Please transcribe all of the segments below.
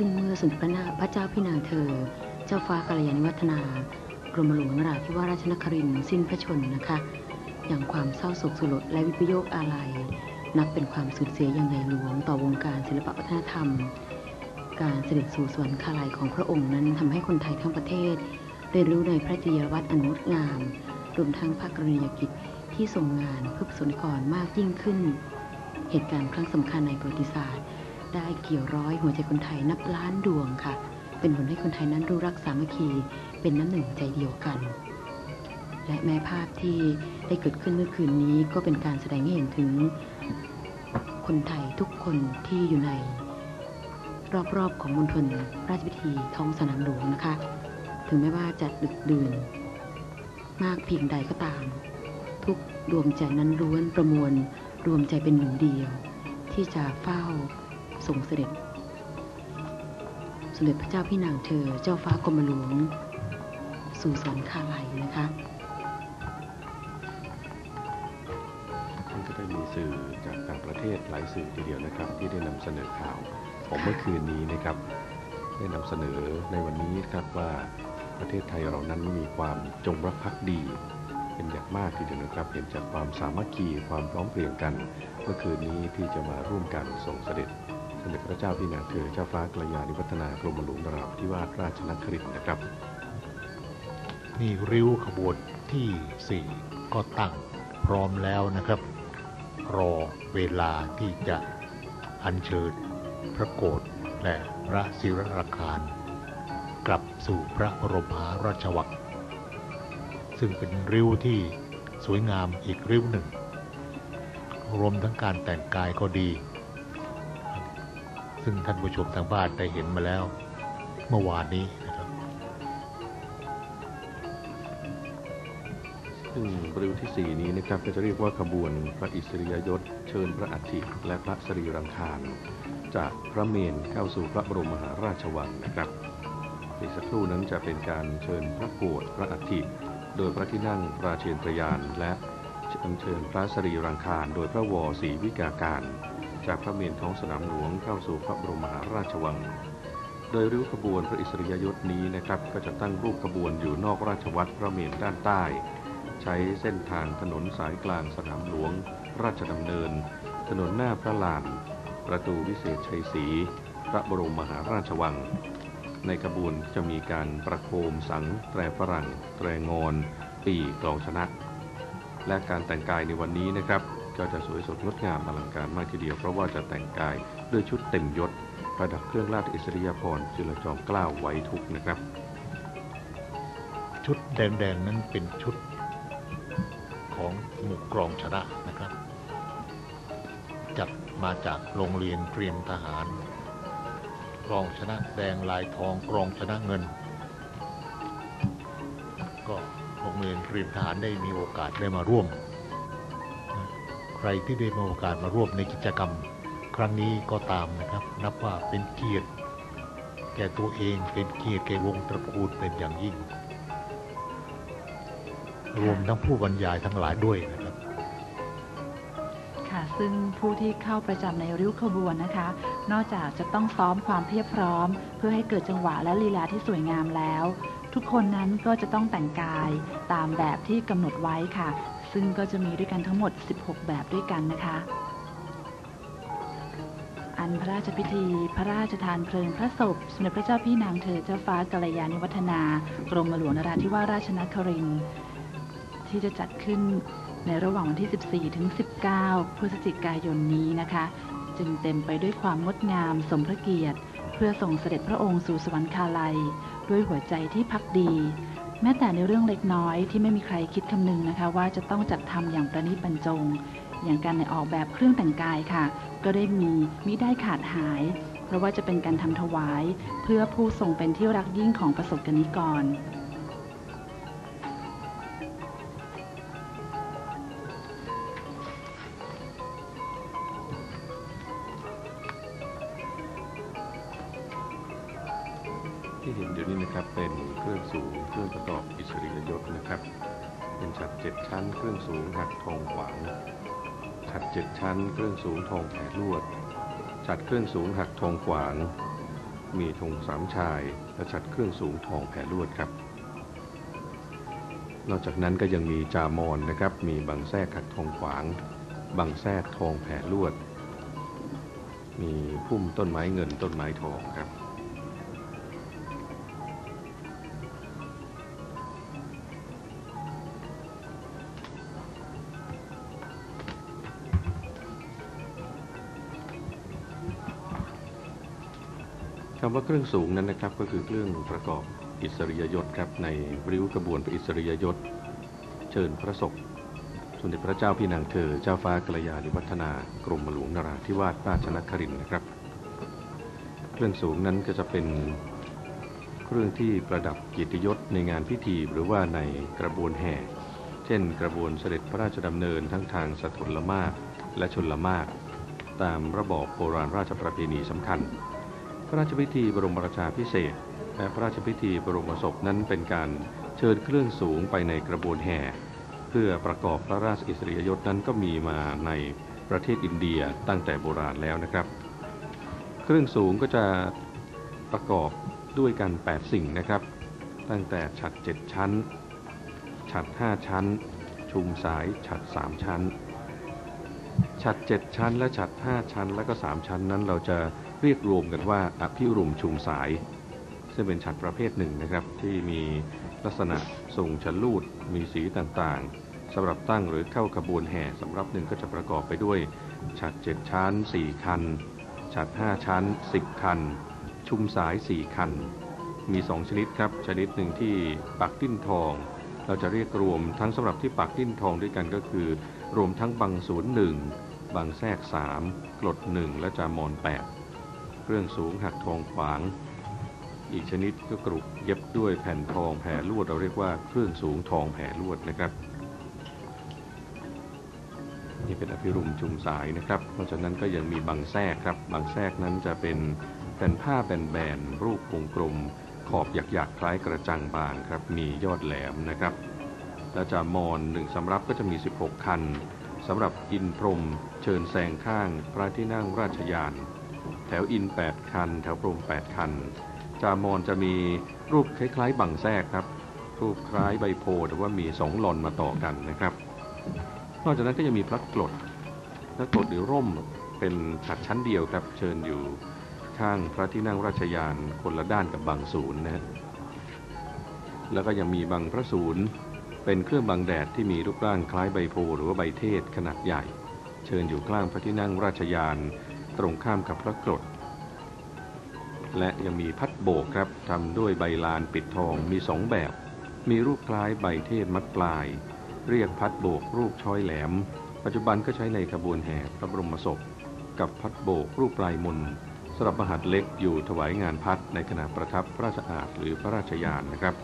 ซึ่งเมื่อสมเด็จพระนาพระเจ้าพี่นางเธอ เจ้าฟ้ากัลยาณิวัฒนากรมหลวงนราธิวาสราชนครินทร์สิ้นพระชนม์นะคะ อย่างความเศร้าโศกสลดและวิปโยคอาลัย นับเป็นความสูญเสียอย่างใหญ่หลวงต่อวงการศิลปวัฒนธรรม การเสด็จสู่สวรรคาลัยของพระองค์นั้นทำให้คนไทยทั้งประเทศเรียนรู้ในพระจริยวัตรอันงดงาม รวมทั้งภาคกรณียกิจที่ทรงงานเพื่อประสนิกรมากยิ่งขึ้น เหตุการณ์ครั้งสำคัญในประวัติศาสตร์ ได้เกี่ยวร้อยหัวใจคนไทยนับล้านดวงค่ะ เป็นผลให้คนไทยนั้นรู้รักสามัคคีเป็นน้ำหนึ่งใจเดียวกัน และแม้ภาพที่ได้เกิดขึ้นเมื่อคืนนี้ก็เป็นการแสดงให้เห็นถึง คนไทยทุกคนที่อยู่ใน รอบๆของมณฑลราชพิธีท้องสนามหลวงนะคะ ถึงแม้ว่าจะดึกดื่น มากเพียงใดก็ตาม ทุกดวงใจนั้นล้วนประมวลรวมใจเป็นหนึ่งเดียว ที่จะเฝ้า ทรงเสด็จ สมเด็จพระเจ้าพี่นางเธอเจ้าฟ้ากรมหลวง สู่สอนคาลัยนะคะท่านก็ได้มีสื่อจากต่างประเทศหลายสื่อทีเดียวนะครับ ที่ได้นำเสนอข่าวของเมื่อคืนนี้นะครับ ได้นำเสนอในวันนี้ครับว่าประเทศไทยเรานั้นมีความจงรักภักดีเป็นอย่างมากทีเดียวนะครับเห็นจากความสามัคคีความพร้อมเพรียงกัน เมื่อคืนนี้ที่จะมาร่วมกันส่งเสด็จ สมเด็จพระเจ้าพี่นางเธอเจ้าฟ้ากระยาณิวัฒนากรมหลวงนราธิวาสราชนครินทร์นะครับ นี่ริ้วขบวนที่สี่ก็ตั้งพร้อมแล้วนะครับ รอเวลาที่จะอัญเชิญพระโกรธและพระศิรราคารกลับสู่พระบรมมหาราชวังซึ่งเป็นริ้วที่สวยงามอีกริ้วหนึ่ง รวมทั้งการแต่งกายก็ดี ซึ่งท่านผู้ชมทางบ้านได้เห็นมาแล้วเมื่อวานนี้นะครับซึ่งริวที่ 4 นี้นะครับก็จะเรียกว่าขบวนพระอิสริยยศ เชิญพระอัฐิและพระสรีรังคาร จากพระเมรุเข้าสู่พระบรมมหาราชวังนะครับอีกสักครู่นั้นจะเป็นการเชิญพระโกรธพระอัฐิโดยพระที่นั่งราเชนตรยานและอัญเชิญพระสรีรังคาร โดยพระวอศรีวิกาการ จากพระเมรุท้องสนามหลวงเข้าสู่พระบรมมหาราชวัง โดยริ้วขบวนพระอิสริยยศนี้นะครับ ก็จะตั้งรูปขบวนอยู่นอกราชวัตรพระเมรุด้านใต้ ใช้เส้นทางถนนสายกลางสนามหลวง ราชดำเนิน ถนนหน้าพระลาน ประตูวิเศษชัยศรีพระบรมมหาราชวัง ในขบวนจะมีการประโคมสัง แตรฝรั่ง แตรงอน ปีกลองชนะ และการแต่งกายในวันนี้นะครับ ก็จะสวยสดงดงามอลังการมากทีเดียว เพราะว่าจะแต่งกายด้วยชุดเต็มยศประดับเครื่องราชอิสริยาภรณ์จุลจอมเกล้าไว้ทุกนะครับ ชุดแดงๆนั้นเป็นชุดของหมู่กรองชนะนะครับ จัดมาจากโรงเรียนเตรียมทหารกรองชนะแดงลายทองกรองชนะเงิน ก็โรงเรียนเตรียมทหารได้มีโอกาสได้มาร่วม ใครที่ได้มีโอกาสมาร่วมในกิจกรรม ครั้งนี้ก็ตามนะครับ นับว่าเป็นเกียรติ แก่ตัวเองเป็นเกียรติแก่วงตระกูลเป็นอย่างยิ่ง รวมทั้งผู้บรรยายทั้งหลายด้วยนะครับค่ะซึ่งผู้ที่เข้าประจำในริ้วขบวนนะคะ นอกจากจะต้องซ้อมความเพียบพร้อม เพื่อให้เกิดจังหวะและลีลาที่สวยงามแล้ว ทุกคนนั้นก็จะต้องแต่งกายตามแบบที่กำหนดไว้ค่ะ ซึ่งก็จะมีด้วยกันทั้งหมด 16 แบบด้วยกันนะคะ อันพระราชพิธี พระราชทานเพลิงพระศพ สมเด็จพระเจ้าพี่นางเธอเจ้าฟ้ากัลยาณิวัฒนา กรมหลวงนราธิวาสราชนครินทร์ที่จะจัดขึ้นในระหว่างวันที่ 14 ถึง 19 พฤศจิกายนนี้นะคะ จึงเต็มไปด้วยความงดงามสมพระเกียรติ เพื่อส่งเสด็จพระองค์สู่สวรรคาลัย ด้วยหัวใจที่พักดี แม้แต่ในเรื่องเล็กน้อยที่ไม่มีใครคิดคำนึงนะคะ ว่าจะต้องจัดทำอย่างประณีตบรรจง อย่างการในออกแบบเครื่องแต่งกายค่ะ ก็ได้มีมิได้ขาดหาย เพราะว่าจะเป็นการทำถวาย เพื่อผู้ทรงเป็นที่รักยิ่งของประสบกนิกร เครื่องประกอบอิสริยยศนะครับ เป็นฉัดเจ็ดชั้นเครื่องสูงหักทองขวางฉัดเจ็ดชั้นเครื่องสูงทองแผลลวด ฉัดเครื่องสูงหักทองขวาง มีธงสามชาย และฉัดเครื่องสูงทองแผ่ลวดครับ นอกจากนั้นก็ยังมีจามอนนะครับ มีบางแทกขัดทองขวางบางแทกทองแผ่ลวด มีพุ่มต้นไม้เงินต้นไม้ทองครับ คำว่าเครื่องสูงนั้นนะครับก็คือเครื่องประกอบอิสริยยศครับในริ้วกระบวนพระอิสริยยศ เชิญพระศกสมเด็จพระเจ้าพี่นางเธอเจ้าฟ้ากัลยาณิวัฒนากรมหลวงนราธิวาสราชนครินนะครับ เครื่องสูงนั้นก็จะเป็นเครื่องที่ประดับกียรติยศในงานพิธีหรือว่าในกระบวนแห่ เช่น กระบวนเสด็จพระราชดำเนินทั้งทางสถุลมากและชนละมาก ตามระบอบโบราณราชประเพณีสำคัญ พระราชพิธีบรมราชาพิเศษและพระราชพิธีบรมศพนั้นเป็นการเชิญเครื่องสูงไปในกระบวนแห่ เพื่อประกอบพระราชอิสริยยศนั้นก็มีมาในประเทศอินเดียตั้งแต่โบราณแล้วนะครับ เครื่องสูงก็จะประกอบด้วยกัน 8 สิ่งนะครับ ตั้งแต่ฉัด 7 ชั้น ฉัด 5 ชั้น ชุมสายฉัด 3 ชั้น ฉัด 7 ชั้น และฉัด 5 ชั้น และก็ 3 ชั้นนั้นเราจะ เรียกรวมกันว่าอภิรุมชุมสาย ซึ่งเป็นฉัดประเภทหนึ่งนะครับ ที่มีลักษณะทรงชะลูด มีสีต่างๆสำหรับตั้งหรือเข้าขบวนแห่สำหรับหนึ่งก็จะประกอบไปด้วยฉัด7ชั้น 4 คัน ฉัด5ชั้น 10 คัน ชุมสาย 4 คัน มี 2 ชนิดครับ ชนิดหนึ่งที่ปักดิ้นทอง เราจะเรียกรวมทั้งสำหรับที่ปักดิ้นทองด้วยกันก็คือ รวมทั้งบางศูนย์หนึ่งบางแทรกสามกรดหนึ่งและจามอนแปด เครื่องสูงหักทองขวาง อีกชนิดก็กรุเย็บด้วยแผ่นทองแผ่ลวดเราเรียกว่าเครื่องสูงทองแผ่ลวดนะครับ นี่เป็นอภิรุมจุมสายนะครับ เพราะฉะนั้นก็ยังมีบางแทกครับบางแทกนั้นจะเป็นแผ่นผ้าแบนๆรูปวงกลม ขอบหยักๆคล้ายกระจังบางครับมียอดแหลมนะครับและจามอนหนึ่งสำรับก็จะมี 16 คันสำหรับอินพรมเชิญแซงข้างพระที่นั่งราชยาน แถวอิน 8 คัน แถวพรม 8 คัน จามอนจะมีรูปคล้ายๆ บังแทกครับ รูปคล้ายใบโพแต่ว่ามีสองหลอนมาต่อกันนะครับ นอกจากนั้นก็ยังมีพระกรดพระกรดหรือร่มเป็นฉัดชั้นเดียวครับ เชิญอยู่ข้างพระที่นั่งราชยานคนละด้านกับบางศูนย์นะฮะแล้วก็ยังมีบางพระศูนย์เป็นเครื่องบังแดดที่มีรูปร่างคล้ายใบโพหรือว่าใบเทศขนาดใหญ่ เชิญอยู่ข้างพระที่นั่งราชยาน ตรงข้ามกับพระกรดและยังมีพัดโบกครับทำด้วยใบลานปิดทองมีสองแบบ มีรูปคล้ายใบเทศมัดปลาย เรียกพัดโบกรูปช้อยแหลม ปัจจุบันก็ใช้ในขบวนแห่พระบรมศพ กับพัดโบกรูปปลายมนสำหรับมหัดเล็กอยู่ถวายงานพัดในขณะประทับพระราชอาณหรือพระราชยานนะครับ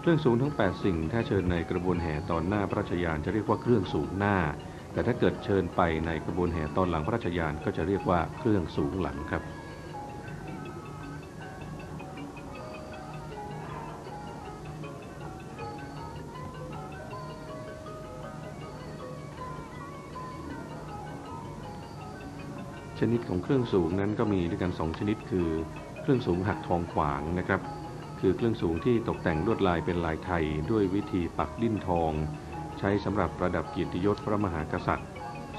เครื่องสูงทั้ง 8 สิ่ง ถ้าเชิญในกระบวนแห่ตอนหน้าพระราชยานจะเรียกว่าเครื่องสูงหน้า แต่ถ้าเกิดเชิญไปในกระบวนแห่ตอนหลังพระราชยานก็จะเรียกว่าเครื่องสูงหลังครับชนิดของเครื่องสูงนั้นก็มีด้วยกันสองชนิดคือเครื่องสูงหักทองขวางนะครับ คือเครื่องสูงที่ตกแต่งลวดลายเป็นลายไทย ด้วยวิธีปักดิ้นทอง ใช้สำหรับประดับเกียรติยศพระมหากษัตริย์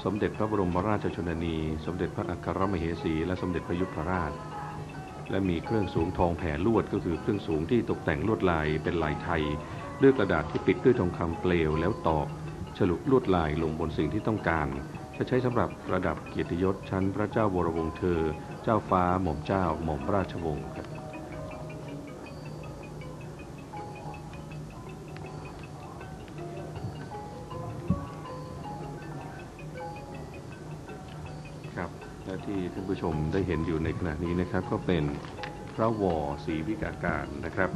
สมเด็จพระบรมราชชนนี สมเด็จพระอัครมเหสี และสมเด็จพระยุพราช และมีเครื่องสูงทองแผ่ลวดก็คือเครื่องสูงที่ตกแต่งลวดลายเป็นลายไทยด้วยกระดาษที่ปิดด้วยทองคำเปลวแล้วตอกฉลุลวดลายลงบนสิ่งที่ต้องการ จะใช้สำหรับประดับเกียรติยศชั้นพระเจ้าวรวงศ์เธอ เจ้าฟ้าหม่อมเจ้าหม่อมราชวงศ์ครับ และที่ท่านผู้ชมได้เห็นอยู่ในขณะนี้นะครับ ก็เป็นพระวอศรีวิกาการนะครับ